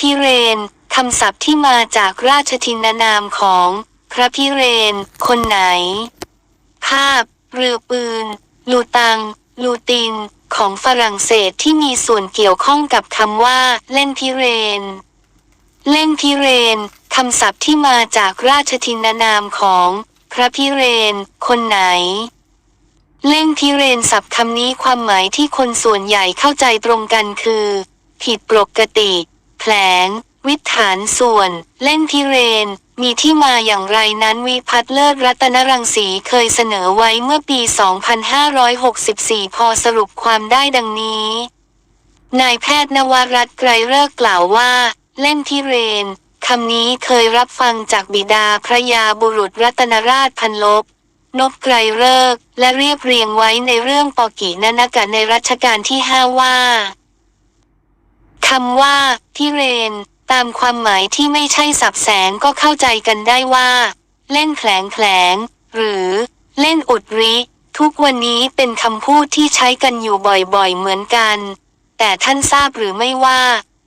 พิเรนคำศัพท์ที่มาจากราชทินนามของ พระพิเรน คนไหน ภาพ เรือปืน ลูตัง ลูติน ของฝรั่งเศสที่มีส่วนเกี่ยวข้องกับคำว่า เล่นพิเรน เล่นพิเรนคำศัพท์ที่มาจากราชทินนามของ พระพิเรน คนไหนเล่นพิเรนศัพท์คำนี้ความหมายที่คนส่วนใหญ่เข้าใจตรงกันคือ ผิดปกติ ลง วิถฐานส่วน เล่นพิเรน มีที่มาอย่างไรนั้นวิพัฒเลิศรัตนรังสีเคยเสนอไว้เมื่อปี 2564 พอสรุปความได้ดังนี้ นายแพทย์นวรัตน์ไกรเลิกกล่าวว่า เล่นพิเรนคำนี้เคยรับฟังจากบิดาพระยาบุรุษรัตนราชพันลบนบไกรเลิก และเรียบเรียงไว้ในเรื่องปอกีนนกะในรัชกาลที่ห้าว่า คำว่า พิเรน ตามความหมายที่ไม่ใช่สับแสงก็เข้าใจกันได้ว่า เล่นแผลงแผลง หรือ เล่นอุดริ ทุกวันนี้เป็นคำพูดที่ใช้กันอยู่บ่อยๆเหมือนกัน แต่ท่านทราบหรือไม่ว่า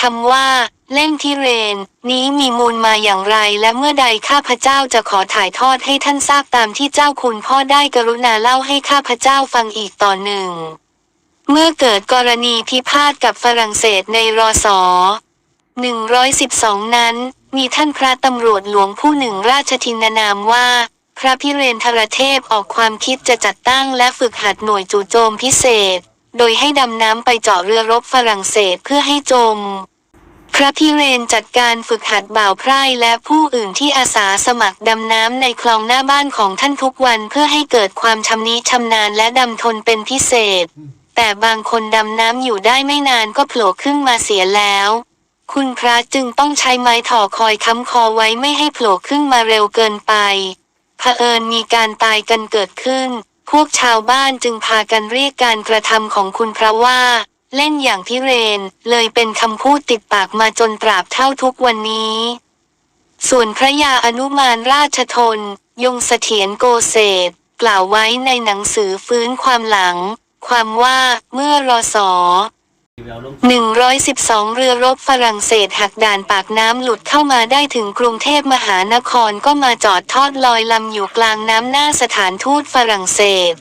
คำว่า เล่นพิเรน นี้มีมูลมาอย่างไรและเมื่อใดข้าพเจ้าจะขอถ่ายทอดให้ท่านทราบตามที่เจ้าคุณพ่อได้กรุณาเล่าให้ข้าพเจ้าฟังอีกต่อหนึ่ง เมื่อเกิดกรณีพิพาทกับฝรั่งเศสในรอสอ112 นั้น มีท่านพระตำรวจหลวงผู้หนึ่งราชทินนามว่า พระพิเรนทรเทพออกความคิดจะจัดตั้งและฝึกหัดหน่วยจู่โจมพิเศษ โดยให้ดำน้ำไปเจาะเรือรบฝรั่งเศสเพื่อให้จม พระพิเรนจัดการฝึกหัดบ่าวไพร่และผู้อื่นที่อาสาสมัครดำน้ำในคลองหน้าบ้านของท่านทุกวันเพื่อให้เกิดความชำนิชำนาญและดำทนเป็นพิเศษ แต่บางคนดำน้ำอยู่ได้ไม่นานก็โผล่ขึ้นมาเสียแล้ว คุณพระจึงต้องใช้ไม้ถ่อคอยค้ำคอไว้ไม่ให้โผล่ขึ้นมาเร็วเกินไปเผอิญมีการตายกันเกิดขึ้น พวกชาวบ้านจึงพากันเรียกการกระทำของคุณพระว่า เล่นอย่างพิเรน เลยเป็นคำพูดติดปากมาจนตราบเท่าทุกวันนี้ ส่วนพระยาอนุมานราชทน ยงเสถียรโกเศษกล่าวไว้ในหนังสือฟื้นความหลัง ความว่าเมื่อรอสอ112 เรือรบฝรั่งเศสหักด่านปากน้ำหลุดเข้ามาได้ถึงกรุงเทพมหานครก็มาจอดทอดลอยลำอยู่กลางน้ำหน้าสถานทูตฝรั่งเศส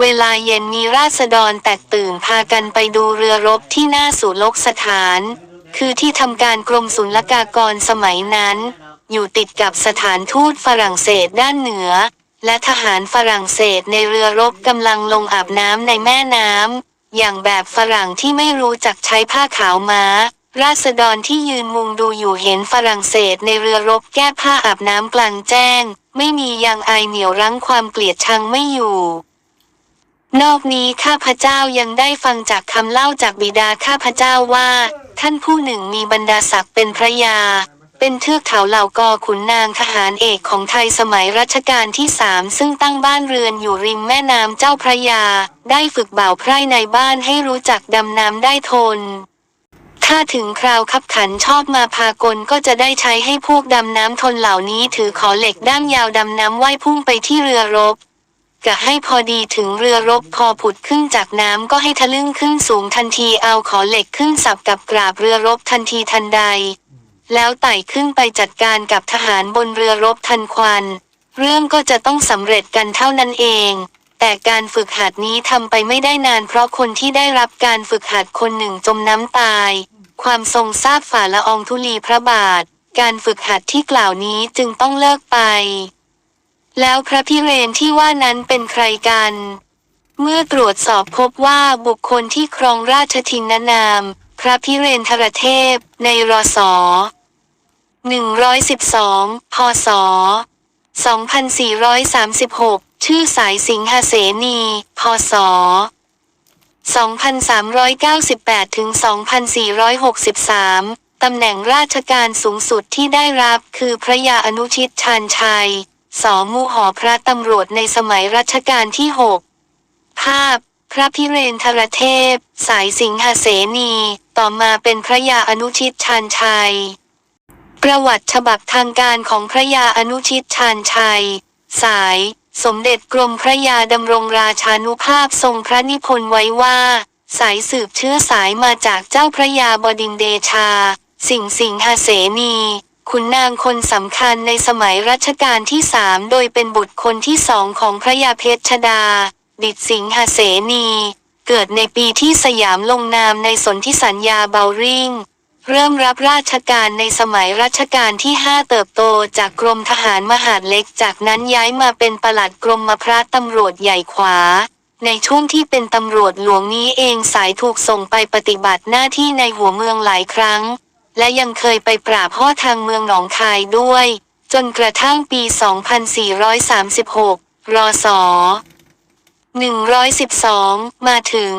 เวลาเย็นมีราษฎรแตกตื่นพากันไปดูเรือรบที่หน้าสุลกสถาน คือที่ทำการกรมศุลกากรสมัยนั้น อยู่ติดกับสถานทูตฝรั่งเศสด้านเหนือ และทหารฝรั่งเศสในเรือรบกำลังลงอาบน้ำในแม่น้ำอย่างแบบฝรั่งที่ไม่รู้จักใช้ผ้าขาวม้า ราษฎรที่ยืนมุงดูอยู่เห็นฝรั่งเศสในเรือรบแก้ผ้าอาบน้ำกลางแจ้ง ไม่มียางอายเหนียวรั้งความเกลียดชังไม่อยู่นอกนี้ข้าพเจ้ายังได้ฟังจากคำเล่าจากบิดาข้าพเจ้าว่า ท่านผู้หนึ่งมีบรรดาศักดิ์เป็นพระยา เป็นเทือกเขาเหล่ากอขุนนางทหารเอกของไทยสมัยรัชกาลที่สามซึ่งตั้งบ้านเรือนอยู่ริมแม่น้ำเจ้าพระยา ได้ฝึกบ่าวไพร่ในบ้านให้รู้จักดำน้ำได้ทน ถ้าถึงคราวขับขันชอบมาพากลก็จะได้ใช้ให้พวกดำน้ำทนเหล่านี้ถือขอเหล็กด้ามยาวดำน้ำว่ายพุ่งไปที่เรือรบกะให้พอดีถึงเรือรบพอผุดขึ้นจากน้ำก็ให้ทะลึ่งขึ้นสูงทันทีเอาขอเหล็กขึ้นสับกับกราบเรือรบทันทีทันใด แล้วไต่ขึ้นไปจัดการกับทหารบนเรือรบทันควัน เรื่องก็จะต้องสำเร็จกันเท่านั้นเอง แต่การฝึกหัดนี้ทำไปไม่ได้นานเพราะคนที่ได้รับการฝึกหัดคนหนึ่งจมน้ำตาย ความทรงทราบฝ่าละอองธุลีพระบาท การฝึกหัดที่กล่าวนี้จึงต้องเลิกไป แล้วพระพิเรนที่ว่านั้นเป็นใครกันเมื่อตรวจสอบพบว่าบุคคลที่ครองราชทินนามพระพิเรนทรเทพ ในรอสอ 112 พศ 2436 ชื่อสายสิงหเสนี พศ 2398 ถึง 2463 ตำแหน่งราชการสูงสุดที่ได้รับคือพระยาอนุชิตชาญชัย สมูหอพระตำรวจในสมัยรัชกาลที่ 6 ภาพ พระพิเรนทรเทพ สายสิงหเสนี ต่อมาเป็นพระยาอนุชิตชาญชัย ประวัติฉบับทางการของพระยาอนุชิตชาญชัย สาย สมเด็จกรมพระยาดำรงราชานุภาพทรงพระนิพนธ์ไว้ว่า สายสืบเชื้อสายมาจากเจ้าพระยาบดินเดชา สิงห์สิงหเสนีขุนนางคนสำคัญในสมัยรัชกาลที่สามโดยเป็นบุตรคนที่สองของพระยาเพชรชดา ดิดสิงหเสนี เกิดในปีที่สยามลงนามในสนธิสัญญาเบาริ่ง เริ่มรับราชการในสมัยรัชกาลที่ห้าเติบโตจากกรมทหารมหาดเล็ก จากนั้นย้ายมาเป็นปลัดกรมมพระตำรวจใหญ่ขวา ในช่วงที่เป็นตำรวจหลวงนี้เองสายถูกส่งไปปฏิบัติหน้าที่ในหัวเมืองหลายครั้ง และยังเคยไปปราบพ่อทางเมืองหนองคายด้วย จนกระทั่งปี 2436 รศ 112 มาถึง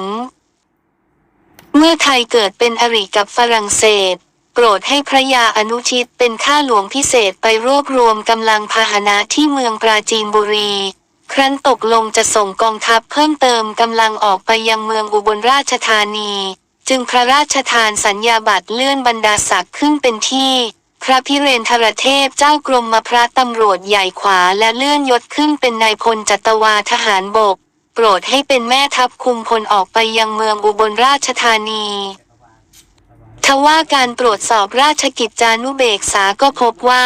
มื่อไทยเกิดเป็นอริกับฝรั่งเศส โปรดให้พระยาอนุชิตเป็นข้าหลวงพิเศษไปรวบรวมกำลังพาหนะที่เมืองปราจีนบุรี ครั้นตกลงจะส่งกองทัพเพิ่มเติมกำลังออกไปยังเมืองอุบลราชธานี จึงพระราชทานสัญญาบัตรเลื่อนบรรดาศักดิ์ขึ้นเป็นที่พระพิเรนทรเทพเจ้ากรมมาพระตำรวจใหญ่ขวาและเลื่อนยศขึ้นเป็นนายพลจัตวาทหารบก โปรดให้เป็นแม่ทัพคุมพลออกไปยังเมืองอุบลราชธานีทว่าการตรวจสอบราชกิจจานุเบกษาก็พบว่า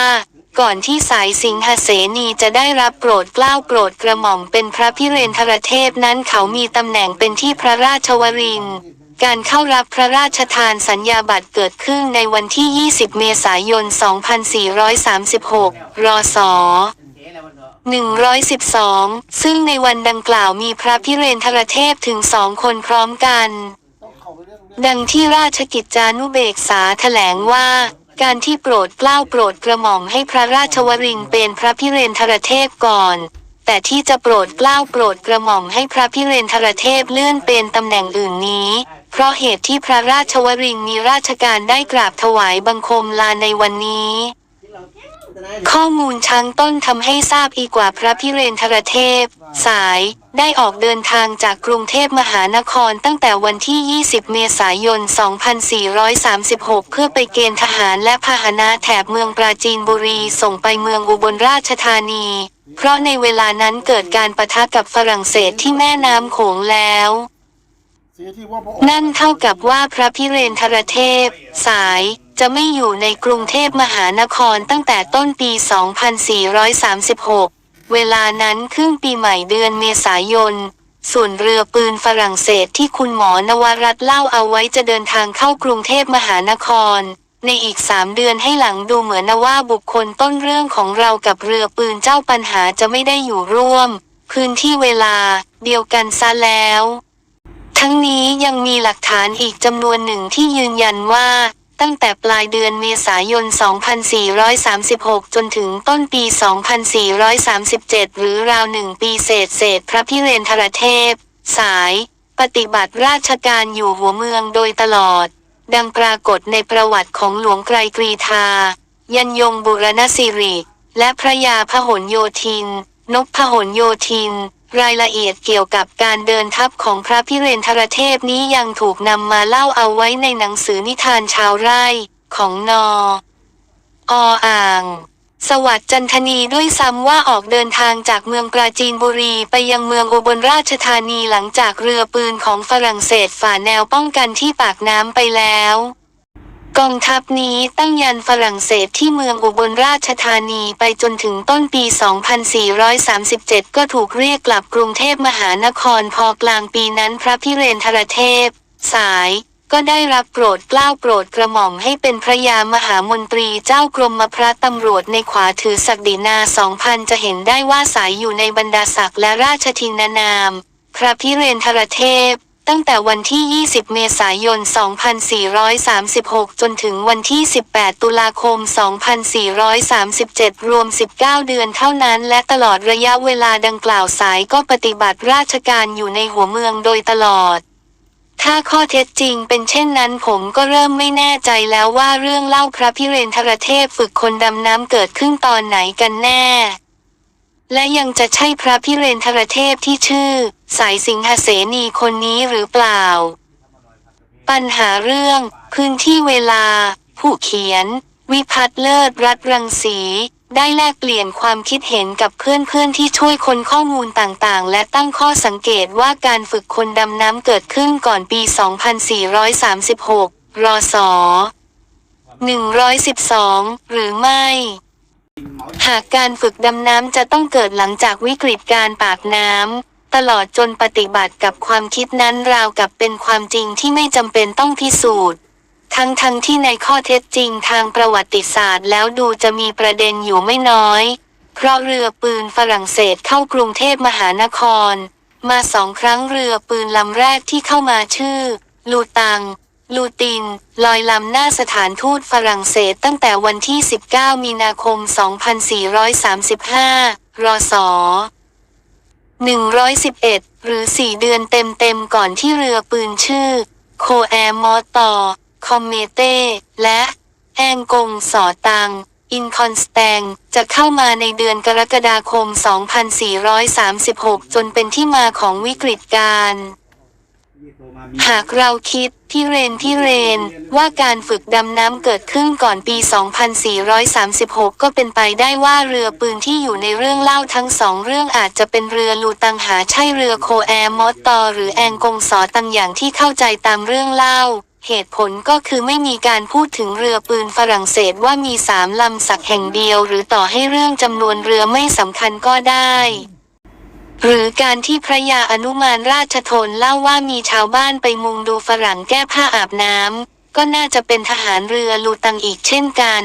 ก่อนที่สายสิงหเสนีจะได้รับโปรดเกล้าโปรดกระหม่อมเป็นพระพิเรนทรเทพนั้นเขามีตำแหน่งเป็นที่พระราชวรินการเข้ารับพระราชทานสัญญาบัตรเกิดขึ้นในวันที่ 20 เมษายน 2436 รศ 112 ซึ่งในวันดังกล่าวมีพระพิเรนทรเทพถึงสองคนพร้อมกัน ดังที่ราชกิจจานุเบกษาแถลงว่า การที่โปรดเกล้าโปรดกระหม่อมให้พระราชวรินทร์เป็นพระพิเรนทรเทพก่อน แต่ที่จะโปรดเกล้าโปรดกระหม่อมให้พระพิเรนทรเทพเลื่อนเป็นตำแหน่งอื่นนี้ เพราะเหตุที่พระราชวรินทร์มีราชการได้กราบถวายบังคมลาในวันนี้ ข้อมูลช้างต้นทำให้ทราบอีกว่าพระพิเรนทรเทพ สายได้ออกเดินทางจากกรุงเทพมหานครตั้งแต่วันที่ 20 เมษายน 2436 เพื่อไปเกณฑ์ทหารและพาหนะแถบเมืองปราจีนบุรีส่งไปเมืองอุบลราชธานี เพราะในเวลานั้นเกิดการประทะกับฝรั่งเศสที่แม่น้ำโขงแล้วนั่นเท่ากับว่าพระพิเรนทรเทพ สาย จะไม่อยู่ในกรุงเทพมหานครตั้งแต่ต้นปี 2436 เวลานั้นครึ่งปีใหม่เดือนเมษายน ส่วนเรือปืนฝรั่งเศสที่คุณหมอนวรัตเล่าเอาไว้จะเดินทางเข้ากรุงเทพมหานคร ในอีกสามเดือนให้หลังดูเหมือนนะว่าบุคคลต้นเรื่องของเรากับเรือปืนเจ้าปัญหาจะไม่ได้อยู่ร่วม พื้นที่เวลา เดียวกันซะแล้วทั้งนี้ยังมีหลักฐานอีกจำนวนหนึ่งที่ยืนยันว่า ตั้งแต่ปลายเดือนเมษายน 2436 จนถึงต้นปี 2437 หรือราวหนึ่งปีเศษเศษพระพิเรนทรเทพ สาย ปฏิบัติราชการอยู่หัวเมืองโดยตลอด ดังปรากฏในประวัติของหลวงไกรกรีธา ยันยงบุรณสิริ และพระยาพหลโยธิน นพพหลโยธิน รายละเอียดเกี่ยวกับการเดินทัพของพระพิเรนทรเทพนี้ยังถูกนำมาเล่าเอาไว้ในหนังสือนิทานชาวไร่ของนอออ่าง สวัสดิ์จันทนีด้วยซ้ำว่าออกเดินทางจากเมืองปราจีนบุรีไปยังเมืองอุบลราชธานีหลังจากเรือปืนของฝรั่งเศสฝ่าแนวป้องกันที่ปากน้ำไปแล้ว กองทัพนี้ตั้งยันฝรั่งเศสที่เมืองอุบลราชธานีไปจนถึงต้นปี 2437 ก็ถูกเรียกกลับกรุงเทพมหานครพอกลางปีนั้นพระพิเรนทรเทพ สายก็ได้รับโปรดเกล้าโปรดกระหม่อมให้เป็นพระยามหามนตรีเจ้ากรมพระตำรวจในขวาถือศักดินาสองพันจะเห็นได้ว่าสายอยู่ในบรรดาศักดิ์และราชทินานาม พระพิเรนทรเทพ ตั้งแต่วันที่ 20 เมษายน 2436 จนถึงวันที่ 18 ตุลาคม 2437 รวม 19 เดือนเท่านั้น และตลอดระยะเวลาดังกล่าวสายก็ปฏิบัติราชการอยู่ในหัวเมืองโดยตลอดถ้าข้อเท็จจริงเป็นเช่นนั้นผมก็เริ่มไม่แน่ใจแล้วว่าเรื่องเล่าพระพิเรนทรเทพฝึกคนดำน้ำเกิดขึ้นตอนไหนกันแน่ และยังจะใช่พระพิเรนทรเทพที่ชื่อ สายสิงหเสนีคนนี้หรือเปล่า ปัญหาเรื่อง พื้นที่เวลา ผู้เขียน วิพัฒน์เลิศรัตรังสีได้แลกเปลี่ยนความคิดเห็นกับเพื่อนๆที่ช่วยคนข้อมูลต่างๆ และตั้งข้อสังเกตว่าการฝึกคนดำน้ำเกิดขึ้นก่อนปี 2436 รศ 112 หรือไม่ หากการฝึกดำน้ำจะต้องเกิดหลังจากวิกฤตการปากน้ำตลอดจนปฏิบัติกับความคิดนั้นราวกับเป็นความจริงที่ไม่จำเป็นต้องพิสูจน์ ทั้งทั้งที่ในข้อเท็จจริงทางประวัติศาสตร์แล้วดูจะมีประเด็นอยู่ไม่น้อย เพราะเรือปืนฝรั่งเศสเข้ากรุงเทพมหานคร มาสองครั้งเรือปืนลำแรกที่เข้ามาชื่อ ลูตัง ลูติน ลอยลำหน้าสถานทูตฝรั่งเศสตั้งแต่วันที่ 19 มีนาคม 2435 รศ 111 หรือ 4 เดือนเต็มๆ ก่อนที่เรือปืนชื่อ โคแอร์มอตอ คอมเมเต้ และแองกงสอตัง อินคอนสแตง จะเข้ามาในเดือนกรกฎาคม 2436 จนเป็นที่มาของวิกฤตการณ์ หากเราคิดที่เรนที่เรนว่าการฝึกดำน้ำเกิดขึ้นก่อนปี 2436 ก็เป็นไปได้ว่าเรือปืนที่อยู่ในเรื่องเล่าทั้งสองเรื่องอาจจะเป็นเรือลูตังหาใช่เรือโคแอร์มอตตอหรือแองกงสอตังอย่างที่เข้าใจตามเรื่องเล่า เหตุผลก็คือไม่มีการพูดถึงเรือปืนฝรั่งเศสว่ามีสามลำสักแห่งเดียว หรือต่อให้เรื่องจำนวนเรือไม่สำคัญก็ได้ หรือการที่พระยาอนุมานราชทนเล่าว่ามีชาวบ้านไปมุงดูฝรั่งแก้ผ้าอาบน้ำก็น่าจะเป็นทหารเรือลูตังอีกเช่นกัน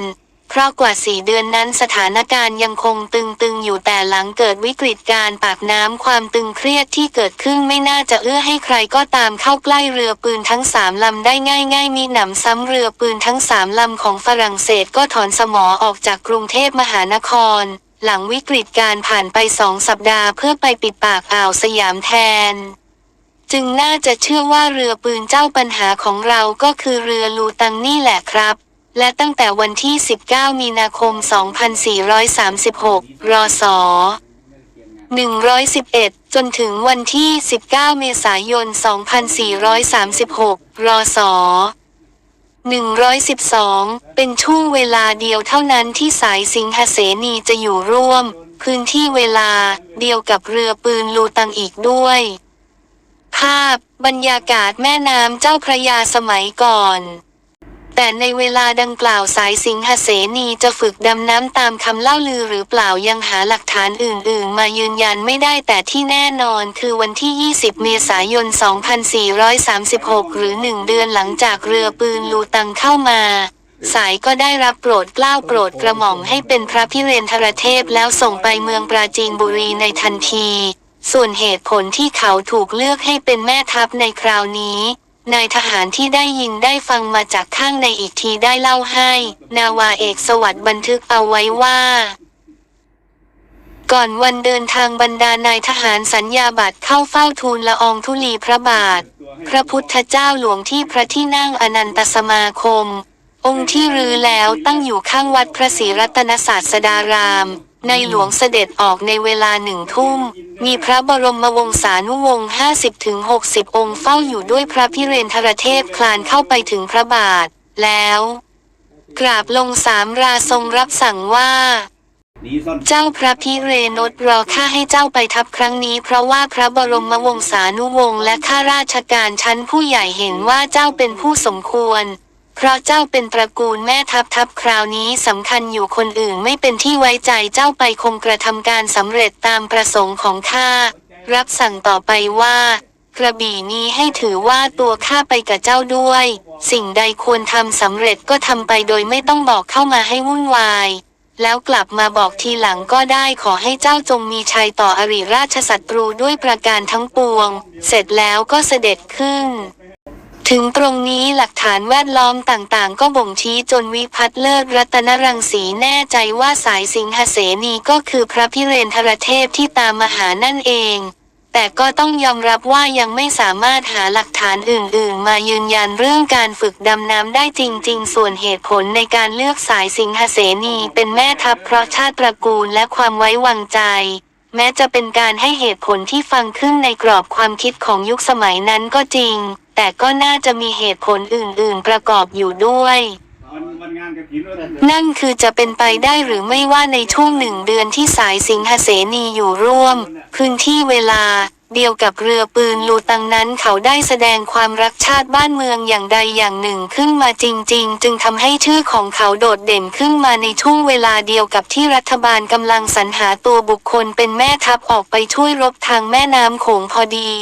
เพราะกว่าสี่เดือนนั้นสถานการณ์ยังคงตึงๆอยู่แต่หลังเกิดวิกฤตการปากน้ำความตึงเครียดที่เกิดขึ้นไม่น่าจะเอื้อให้ใครก็ตามเข้าใกล้เรือปืนทั้งสามลำได้ง่าย ๆ มีหนำซ้ำเรือปืนทั้งสามลำของฝรั่งเศสก็ถอนสมอออกจากกรุงเทพมหานคร หลังวิกฤตการผ่านไปสองสัปดาห์เพื่อไปปิดปากอ่าวสยามแทน จึงน่าจะเชื่อว่าเรือปืนเจ้าปัญหาของเราก็คือเรือลูตังนี่แหละครับ และตั้งแต่วันที่ 19 มีนาคม 2436 รศ111 จนถึงวันที่ 19 เมษายน 2436 รศ 112 เป็นช่วงเวลาเดียวเท่านั้นที่สายสิงหเสนีจะอยู่ร่วม พื้นที่เวลาเดียวกับเรือปืนลูตังอีกด้วย ภาพบรรยากาศแม่น้ำเจ้าพระยาสมัยก่อน แต่ในเวลาดังกล่าวสายสิงหเสนีจะฝึกดำน้ำตามคำเล่าลือหรือเปล่ายังหาหลักฐานอื่น ๆ มายืนยันไม่ได้แต่ที่แน่นอนคือวันที่ 20 เมษายน 2436 หรือ1เดือนหลังจากเรือปืนลูตังเข้ามาสายก็ได้รับโปรดเกล้าโปรดกระหม่อมให้เป็นพระพิเรนทรเทพแล้วส่งไปเมืองปราจีนบุรีในทันที ส่วนเหตุผลที่เขาถูกเลือกให้เป็นแม่ทัพในคราวนี้ นายทหารที่ได้ยินได้ฟังมาจากข้างในอีกทีได้เล่าให้ นาวาเอกสวัสด์บันทึกเอาไว้ว่า ก่อนวันเดินทางบรรดานายทหารสัญญาบัตรเข้าเฝ้าทูลละอองธุลีพระบาท พระพุทธเจ้าหลวงที่พระที่นั่งอนันตสมาคม องค์ที่รื้อแล้วตั้งอยู่ข้างวัดพระศรีรัตนศาสดาราม ในหลวงเสด็จออกในเวลาหนึ่งทุ่ม มีพระบรมวงศานุวงศ์ห้าสิบถึงหกสิบองค์เฝ้าอยู่ด้วยพระพิเรนทรเทพคลานเข้าไปถึงพระบาท แล้ว กราบลงสามราทรงรับสั่งว่า เจ้าพระพิเรนดรอข้าให้เจ้าไปทัพครั้งนี้ เพราะว่าพระบรมวงศานุวงศ์และข้าราชการชั้นผู้ใหญ่เห็นว่าเจ้าเป็นผู้สมควร เพราะเจ้าเป็นตระกูลแม่ทัพทัพคราวนี้สำคัญอยู่คนอื่นไม่เป็นที่ไว้ใจเจ้าไปคงกระทำการสำเร็จตามประสงค์ของข้า รับสั่งต่อไปว่า กระบี่นี้ให้ถือว่าตัวข้าไปกับเจ้าด้วย สิ่งใดควรทำสำเร็จก็ทำไปโดยไม่ต้องบอกเข้ามาให้วุ่นวาย แล้วกลับมาบอกทีหลังก็ได้ขอให้เจ้าจงมีชัยต่ออริราชศัตรูด้วยประการทั้งปวง เสร็จแล้วก็เสด็จขึ้น ถึงตรงนี้หลักฐานแวดล้อมต่างๆ ก็บ่งชี้จนวิพัฒน์เลิศรัตนรังสีแน่ใจว่าสายสิงหเสนีก็คือพระพิเรนทรเทพที่ตามมาหานั่นเอง แต่ก็ต้องยอมรับว่ายังไม่สามารถหาหลักฐานอื่นๆ มายืนยันเรื่องการฝึกดำน้ำได้จริง ๆ ส่วนเหตุผลในการเลือกสายสิงหเสนีเป็นแม่ทัพเพราะชาติตระกูลและความไว้วางใจแม้จะเป็นการให้เหตุผลที่ฟังขึ้นในกรอบความคิดของยุคสมัยนั้นก็จริง แต่ก็น่าจะมีเหตุผลอื่นๆประกอบอยู่ด้วย นั่นคือจะเป็นไปได้หรือไม่ว่าในช่วงหนึ่งเดือนที่สายสิงหเสนีอยู่ร่วม พื้นที่เวลาเดียวกับเรือปืนลูตังนั้นเขาได้แสดงความรักชาติบ้านเมืองอย่างใดอย่างหนึ่งขึ้นมาจริง ๆ จึงทำให้ชื่อของเขาโดดเด่นขึ้นมาในช่วงเวลาเดียวกับที่รัฐบาลกำลังสรรหาตัวบุคคลเป็นแม่ทัพออกไปช่วยรบทางแม่น้ำโขงพอดี